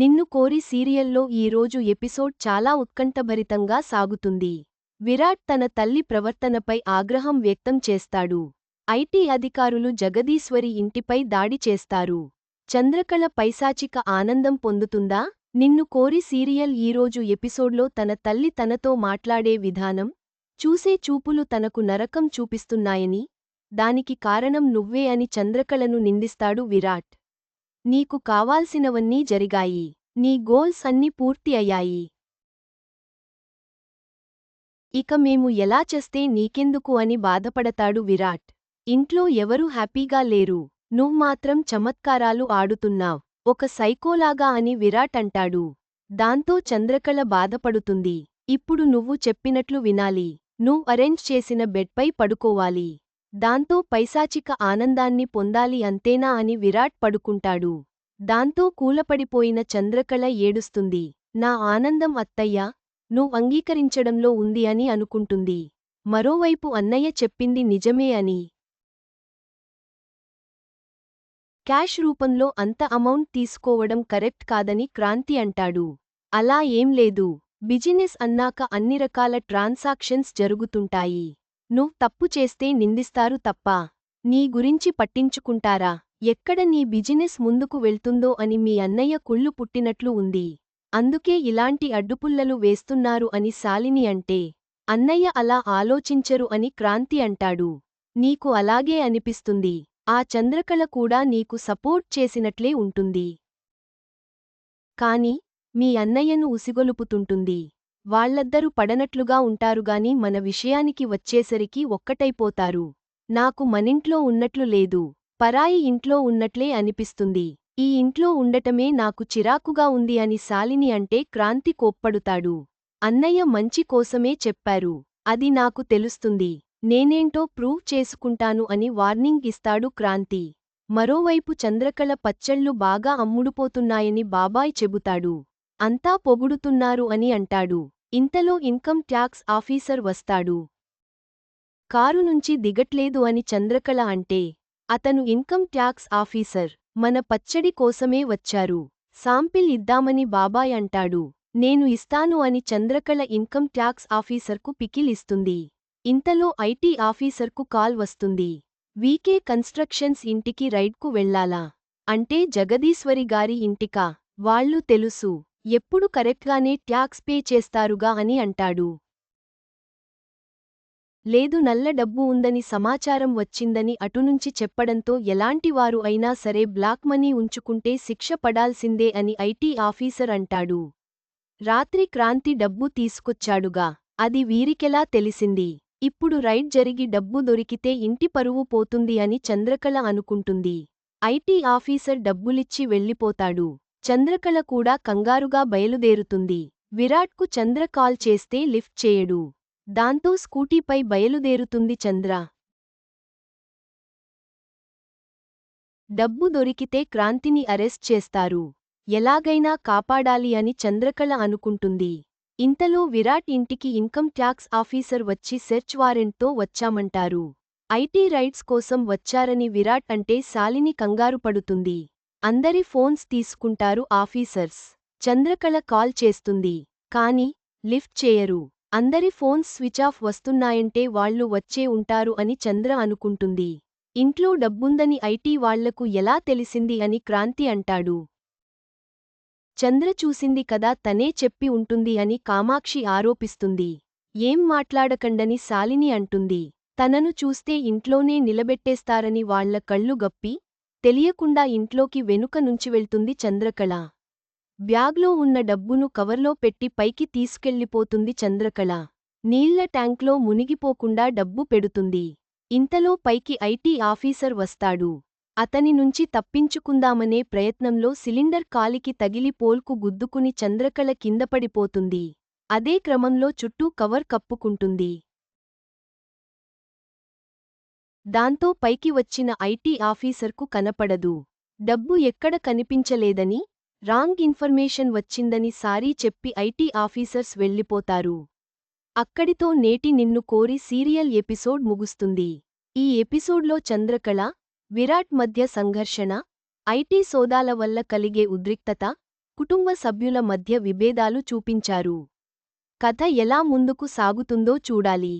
నిన్ను కోరి సీరియల్లో ఈరోజు ఎపిసోడ్ చాలా ఉత్కంఠభరితంగా సాగుతుంది. విరాట్ తన తల్లి ప్రవర్తనపై ఆగ్రహం వ్యక్తం చేస్తాడు. ఐటీ అధికారులు జగదీశ్వరి ఇంటిపై దాడి చేస్తారు. చంద్రకళ పైశాచిక ఆనందం పొందుతుందా? నిన్ను కోరి సీరియల్ ఈరోజు ఎపిసోడ్లో తన తల్లి తనతో మాట్లాడే విధానం? చూసే చూపులు తనకు నరకం చూపిస్తున్నాయని? దానికి కారణం నువ్వే అని చంద్రకళను నిందిస్తాడు విరాట్. నీకు కావాల్సినవన్నీ జరిగాయి. నీ గోల్స్ అన్ని పూర్తి అయ్యాయి. ఇక మేము ఎలా చేస్తే నీకెందుకు అని బాధపడతాడు విరాట్. ఇంట్లో ఎవరూ హ్యాపీగా లేరు. నువ్మాత్రం చమత్కారాలు ఆడుతున్నావ్. ఒక సైకోలాగా అని విరాట్ అంటాడు. దాంతో చంద్రకళ బాధపడుతుంది. ఇప్పుడు నువ్వు చెప్పినట్లు వినాలి. నువ్వు అరేంజ్ చేసిన బెడ్పై పడుకోవాలి. దాంతో పైశాచిక ఆనందాన్ని పొందాలి అంతేనా అని విరాట్ పడుకుంటాడు. దాంతో కూలపడిపోయిన చంద్రకళ ఏడుస్తుంది. నా ఆనందం అత్తయ్యా నువ్వు అంగీకరించడంలో ఉంది అని అనుకుంటుంది. మరోవైపు అన్నయ్య చెప్పింది నిజమే అని. క్యాష్ రూపంలో అంత అమౌంట్ తీసుకోవడం కరెక్ట్ కాదని క్రాంతి అంటాడు. అలా ఏం లేదు. బిజినెస్ అన్నాక అన్ని రకాల ట్రాన్సాక్షన్స్ జరుగుతుంటాయి. నువ్వు తప్పు చేస్తే నిందిస్తారు తప్ప నీ గురించి పట్టించుకుంటారా? ఎక్కడ నీ బిజినెస్ ముందుకు వెళ్తుందో అని మీ అన్నయ్య కుళ్ళు పుట్టినట్లు ఉంది. అందుకే ఇలాంటి అడ్డుపుల్లలు వేస్తున్నారు అని శాలిని అంటే అన్నయ్య అలా ఆలోచించరు అని క్రాంతి అంటాడు. నీకు అలాగే అనిపిస్తుంది. ఆ చంద్రకళ కూడా నీకు సపోర్ట్ చేసినట్లే ఉంటుంది. కాని మీ అన్నయ్యను ఉసిగొలుపుతుంటుంది. వాళ్ళద్దరూ పడనట్లుగా ఉంటారుగాని మన విషయానికి వచ్చేసరికి ఒక్కటైపోతారు. నాకు మనింట్లో ఉన్నట్లు లేదు పరాయి ఇంట్లో ఉన్నట్లే అనిపిస్తుంది. ఈ ఇంట్లో ఉండటమే నాకు చిరాకుగా ఉంది అని శాలిని అంటే క్రాంతి కోప్పడుతాడు. అన్నయ్య మంచి కోసమే చెప్పారు. అది నాకు తెలుస్తుంది. నేనేంటో ప్రూవ్ చేసుకుంటాను అని వార్నింగ్ ఇస్తాడు క్రాంతి. మరోవైపు చంద్రకళ పచ్చళ్ళు బాగా అమ్ముడుపోతున్నాయని బాబాయ్ చెబుతాడు. అంతా పొగుడుతున్నారు అని అంటాడు. ఇంతలో ఇన్కమ్ ట్యాక్స్ ఆఫీసర్ వస్తాడు. కారు నుంచి దిగట్లేదు అని చంద్రకళ అంటే అతను ఇన్కమ్ ట్యాక్స్ ఆఫీసర్ మన పచ్చడి కోసమే వచ్చారు. సాంపిల్ ఇద్దామని బాబాయ్ అంటాడు. నేను ఇస్తాను అని చంద్రకళ ఇన్కమ్ ట్యాక్స్ ఆఫీసర్కు పికిలిస్తుంది ఇంతలో ఐటీ ఆఫీసర్కు కాల్ వస్తుంది. వీకే కన్స్ట్రక్షన్స్ ఇంటికి రైడ్కు వెళ్ళాలా అంటే జగదీశ్వరి గారి ఇంటికా? వాళ్ళు తెలుసు. ఎప్పుడు కరెక్ట్గానే ట్యాక్స్ పే చేస్తారుగా అని అంటాడు. లేదు నల్ల డబ్బు ఉందని సమాచారం వచ్చిందని అటునుంచి చెప్పడంతో ఎలాంటివారు అయినా సరే బ్లాక్ మనీ ఉంచుకుంటే శిక్ష పడాల్సిందే అని ఐటీ ఆఫీసర్ అంటాడు. రాత్రి క్రాంతి డబ్బు తీసుకొచ్చాడుగా. అది వీరికెలా తెలిసింది? ఇప్పుడు రైడ్ జరిగి డబ్బు దొరికితే ఇంటి పరువు పోతుంది అని చంద్రకళ అనుకుంటుంది. ఐటీ ఆఫీసర్ డబ్బులిచ్చి వెళ్ళిపోతాడు. చంద్రకళ కూడా కంగారుగా బయలుదేరుతుంది. విరాట్కు చంద్ర కాల్ చేస్తే లిఫ్ట్ చేయడు. దాంతో స్కూటీపై బయలుదేరుతుంది చంద్ర. డబ్బు దొరికితే క్రాంతిని అరెస్ట్ చేస్తారు. ఎలాగైనా కాపాడాలి అని చంద్రకళ అనుకుంటుంది. ఇంతలో విరాట్ ఇంటికి ఇన్కమ్ ట్యాక్స్ ఆఫీసర్ వచ్చి సెర్చ్ వారెంట్తో వచ్చామంటారు. ఐటీ రైట్స్ కోసం వచ్చారని విరాట్ అంటే శాలిని కంగారు పడుతుంది అందరి ఫోన్స్ తీసుకుంటారు ఆఫీసర్స్. చంద్రకళ కాల్ చేస్తుంది. కాని లిఫ్ట్ చేయరు. అందరి ఫోన్స్ స్విచ్ ఆఫ్ వస్తున్నాయంటే వాళ్ళు వచ్చే ఉంటారు అని చంద్ర అనుకుంటుంది. ఇంట్లో డబ్బుందని ఐటీ వాళ్ళకు ఎలా తెలిసింది అని క్రాంతి అంటాడు. చంద్ర చూసింది కదా తనే చెప్పి ఉంటుంది అని కామాక్షి ఆరోపిస్తుంది. ఏం మాట్లాడకండని శాలిని అంటుంది. తనను చూస్తే ఇంట్లోనే నిలబెట్టేస్తారని వాళ్ళ కళ్ళు గప్పి తెలియకుండా ఇంట్లోకి వెనుక నుంచి వెళ్తుంది చంద్రకళ. బ్యాగ్లో ఉన్న డబ్బును కవర్లో పెట్టి పైకి తీసుకెళ్ళిపోతుంది చంద్రకళ. నీళ్ళ ట్యాంక్లో మునిగిపోకుండా డబ్బు పెడుతుంది. ఇంతలో పైకి ఐటీ ఆఫీసర్ వస్తాడు. అతని నుంచి తప్పించుకుందామనే ప్రయత్నంలో సిలిండర్ కాలికి తగిలి పోల్కు గుద్దుకుని చంద్రకళ కిందపడిపోతుంది అదే క్రమంలో చుట్టూ కవర్ కప్పుకుంటుంది. దాంతో పైకి వచ్చిన ఐటీ ఆఫీసర్కు కనపడదు. డబ్బు ఎక్కడ కనిపించలేదని రాంగ్ ఇన్ఫర్మేషన్ వచ్చిందని సారీ చెప్పి ఐటీ ఆఫీసర్స్ వెళ్ళిపోతారు. అక్కడితో నేటి నిన్ను కోరి సీరియల్ ఎపిసోడ్ ముగుస్తుంది. ఈ ఎపిసోడ్లో చంద్రకళ విరాట్ మధ్య సంఘర్షణ ఐటీ సోదాల వల్ల కలిగే ఉద్రిక్తత కుటుంబ సభ్యుల మధ్య విభేదాలు చూపించారు. కథ ఎలా ముందుకు సాగుతుందో చూడాలి.